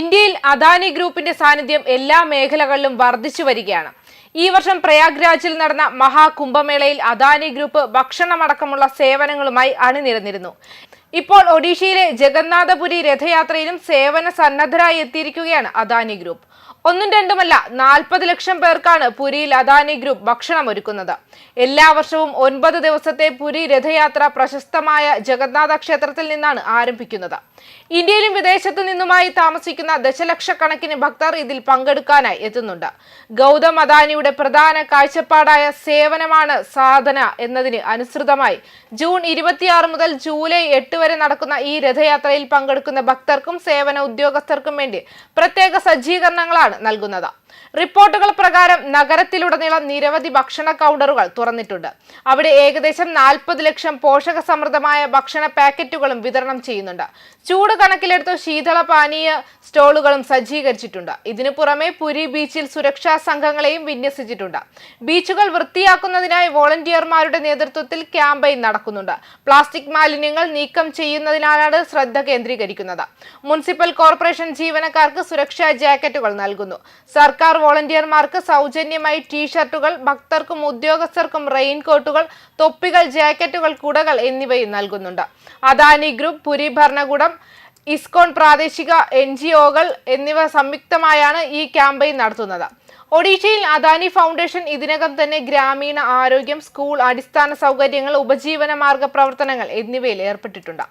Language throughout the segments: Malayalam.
ഇന്ത്യയിൽ അദാനി ഗ്രൂപ്പിന്റെ സാന്നിധ്യം എല്ലാ മേഖലകളിലും വർദ്ധിച്ചു വരികയാണ്. ഈ വർഷം പ്രയാഗ്രാജിൽ നടന്ന മഹാകുംഭമേളയിൽ അദാനി ഗ്രൂപ്പ് ഭക്ഷണമടക്കമുള്ള സേവനങ്ങളുമായി അണിനിരന്നിരുന്നു. ഇപ്പോൾ ഒഡീഷയിലെ ജഗന്നാഥപുരി രഥയാത്രയിലും സേവന സന്നദ്ധരായി എത്തിയിരിക്കുകയാണ് അദാനി ഗ്രൂപ്പ്. ഒന്നും രണ്ടുമല്ല നാൽപ്പത് ലക്ഷം പേർക്കാണ് പുരിയിൽ അദാനി ഗ്രൂപ്പ് ഭക്ഷണം ഒരുക്കുന്നത്. എല്ലാ വർഷവും ഒൻപത് ദിവസത്തെ പുരി രഥയാത്ര പ്രശസ്തമായ ജഗന്നാഥ ക്ഷേത്രത്തിൽ നിന്നാണ് ആരംഭിക്കുന്നത്. ഇന്ത്യയിലും വിദേശത്തു നിന്നുമായി താമസിക്കുന്ന ദശലക്ഷക്കണക്കിന് ഭക്തർ ഇതിൽ പങ്കെടുക്കാനായി എത്തുന്നുണ്ട്. ഗൗതം അദാനിയുടെ പ്രധാന കാഴ്ചപ്പാടായ സേവനമാണ് സാധന എന്നതിന് അനുസൃതമായി ജൂൺ ഇരുപത്തിയാറ് മുതൽ ജൂലൈ എട്ട് വരെ നടക്കുന്ന ഈ രഥയാത്രയിൽ പങ്കെടുക്കുന്ന ഭക്തർക്കും സേവന ഉദ്യോഗസ്ഥർക്കും വേണ്ടി പ്രത്യേക സജ്ജീകരണങ്ങളാണ് നൽകുന്നത്. റിപ്പോർട്ടുകൾ പ്രകാരം നഗരത്തിലുടനീളം നിരവധി ഭക്ഷണ കൗണ്ടറുകൾ തുറന്നിട്ടുണ്ട്. അവിടെ ഏകദേശം നാൽപ്പത് ലക്ഷം പോഷക സമൃദ്ധമായ ഭക്ഷണ പാക്കറ്റുകളും വിതരണം ചെയ്യുന്നുണ്ട്. ചൂട് കണക്കിലെടുത്ത് ശീതള പാനീയ സ്റ്റോളുകളും സജ്ജീകരിച്ചിട്ടുണ്ട്. ഇതിനു പുറമെ പുരി ബീച്ചിൽ സുരക്ഷാ സംഘങ്ങളെയും വിന്യസിച്ചിട്ടുണ്ട്. ബീച്ചുകൾ വൃത്തിയാക്കുന്നതിനായി വോളണ്ടിയർമാരുടെ നേതൃത്വത്തിൽ ക്യാമ്പയിൻ നടക്കുന്നുണ്ട്. പ്ലാസ്റ്റിക് മാലിന്യങ്ങൾ നീക്കം ചെയ്യുന്നതിനാലാണ് ശ്രദ്ധ കേന്ദ്രീകരിക്കുന്നത്. മുനിസിപ്പൽ കോർപ്പറേഷൻ ജീവനക്കാർക്ക് സുരക്ഷാ ജാക്കറ്റുകൾ നൽകുന്നു. സർക്കാർ വോളണ്ടിയർമാർക്ക് സൗജന്യമായി ടീഷർട്ടുകൾ ഭക്തർക്കും ഉദ്യോഗസ്ഥർക്കും റെയിൻകോട്ടുകൾ തൊപ്പികൾ ജാക്കറ്റുകൾ കുടകൾ എന്നിവയും നൽകുന്നുണ്ട്. അദാനി ഗ്രൂപ്പ് പുരി ഭരണകൂടം ഇസ്കോൺ പ്രാദേശിക എൻ എന്നിവ സംയുക്തമായാണ് ഈ ക്യാമ്പയിൻ നടത്തുന്നത്. ഒഡീഷയിൽ അദാനി ഫൗണ്ടേഷൻ ഇതിനകം തന്നെ ഗ്രാമീണ ആരോഗ്യം സ്കൂൾ അടിസ്ഥാന സൗകര്യങ്ങൾ ഉപജീവന മാർഗ പ്രവർത്തനങ്ങൾ എന്നിവയിൽ ഏർപ്പെട്ടിട്ടുണ്ട്.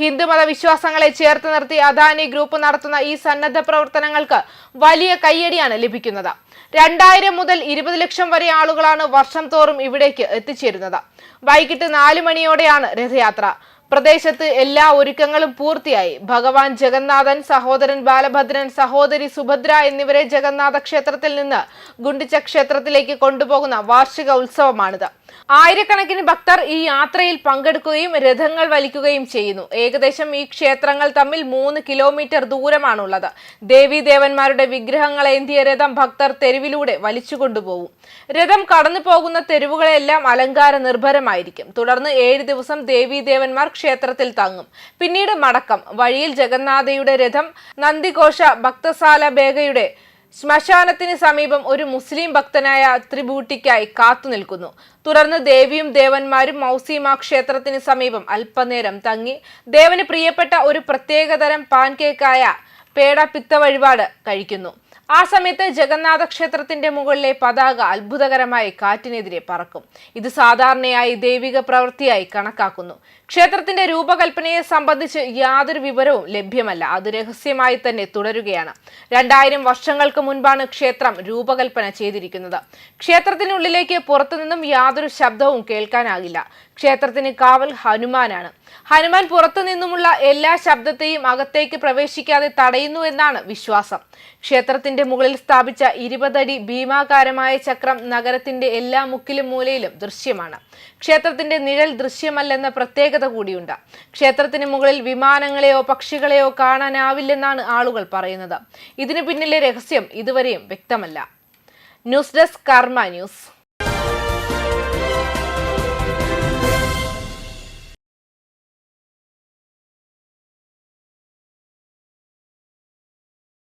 ഹിന്ദുമത വിശ്വാസങ്ങളെ ചേർത്ത് നിർത്തി അദാനി ഗ്രൂപ്പ് നടത്തുന്ന ഈ സന്നദ്ധ പ്രവർത്തനങ്ങൾക്ക് വലിയ കയ്യടിയാണ് ലഭിക്കുന്നത്. രണ്ടായിരം മുതൽ ഇരുപത് ലക്ഷം വരെ ആളുകളാണ് വർഷം തോറും ഇവിടേക്ക് എത്തിച്ചേരുന്നത്. വൈകിട്ട് നാല് മണിയോടെയാണ് രഥയാത്ര. പ്രദേശത്ത് എല്ലാ ഒരുക്കങ്ങളും പൂർത്തിയായി. ഭഗവാൻ ജഗന്നാഥൻ സഹോദരൻ ബാലഭദ്രൻ സഹോദരി സുഭദ്ര എന്നിവരെ ജഗന്നാഥ ക്ഷേത്രത്തിൽ നിന്ന് ഗുണ്ടിച്ച ക്ഷേത്രത്തിലേക്ക് കൊണ്ടുപോകുന്ന വാർഷിക ഉത്സവമാണിത്. ആയിരക്കണക്കിന് ഭക്തർ ഈ യാത്രയിൽ പങ്കെടുക്കുകയും രഥങ്ങൾ വലിക്കുകയും ചെയ്യുന്നു. ഏകദേശം ഈ ക്ഷേത്രങ്ങൾ തമ്മിൽ മൂന്ന് കിലോമീറ്റർ ദൂരമാണുള്ളത്. ദേവീദേവന്മാരുടെ വിഗ്രഹങ്ങളേന്തിയ രഥം ഭക്തർ തെരുവിലൂടെ വലിച്ചു കൊണ്ടുപോകും. രഥം കടന്നു പോകുന്ന തെരുവുകളെല്ലാം അലങ്കാര നിർഭരമായിരിക്കും തുടർന്ന് ഏഴ് ദിവസം ദേവീ ദേവന്മാർ ക്ഷേത്രത്തിൽ തങ്ങും. പിന്നീട് മടക്കം. വഴിയിൽ ജഗന്നാഥയുടെ രഥം നന്ദിഘോഷ ഭക്തസാല ബേഗയുടെ ശ്മശാനത്തിന് സമീപം ഒരു മുസ്ലിം ഭക്തനായ ത്രിഭൂട്ടിക്കായി കാത്തു നിൽക്കുന്നു. തുടർന്ന് ദേവിയും ദേവന്മാരും മൗസീമ ക്ഷേത്രത്തിന് സമീപം അല്പനേരം തങ്ങി. ദേവന് പ്രിയപ്പെട്ട ഒരു പ്രത്യേകതരം പാൻകേക്കായ പേട പിത്ത വഴിപാട് കഴിക്കുന്നു. ആ സമയത്ത് ജഗന്നാഥ ക്ഷേത്രത്തിന്റെ മുകളിലെ പതാക അത്ഭുതകരമായി കാറ്റിനെതിരെ പറക്കും. ഇത് സാധാരണയായി ദൈവിക പ്രവൃത്തിയായി കണക്കാക്കുന്നു. ക്ഷേത്രത്തിന്റെ രൂപകൽപ്പനയെ സംബന്ധിച്ച് യാതൊരു വിവരവും ലഭ്യമല്ല. അത് രഹസ്യമായി തന്നെ തുടരുകയാണ്. രണ്ടായിരം വർഷങ്ങൾക്ക് മുൻപാണ് ക്ഷേത്രം രൂപകൽപ്പന ചെയ്തിരിക്കുന്നത്. ക്ഷേത്രത്തിനുള്ളിലേക്ക് പുറത്തുനിന്നും യാതൊരു ശബ്ദവും കേൾക്കാനാകില്ല. ക്ഷേത്രത്തിന് കാവൽ ഹനുമാനാണ്. ഹനുമാൻ പുറത്തു നിന്നുമുള്ള എല്ലാ ശബ്ദത്തെയും അകത്തേക്ക് പ്രവേശിക്കാതെ തടയുന്നു എന്നാണ് വിശ്വാസം. ക്ഷേത്രത്തിന്റെ മുകളിൽ സ്ഥാപിച്ച ഇരുപതടി ഭീമാകാരമായ ചക്രം നഗരത്തിന്റെ എല്ലാ മുക്കിലും മൂലയിലും ദൃശ്യമാണ്. ക്ഷേത്രത്തിന്റെ നിഴൽ ദൃശ്യമല്ലെന്ന പ്രത്യേകത കൂടിയുണ്ട്. ക്ഷേത്രത്തിന് മുകളിൽ വിമാനങ്ങളെയോ പക്ഷികളെയോ കാണാനാവില്ലെന്നാണ് ആളുകൾ പറയുന്നത്. ഇതിനു പിന്നിലെ രഹസ്യം ഇതുവരെയും വ്യക്തമല്ല. News desk Karma news.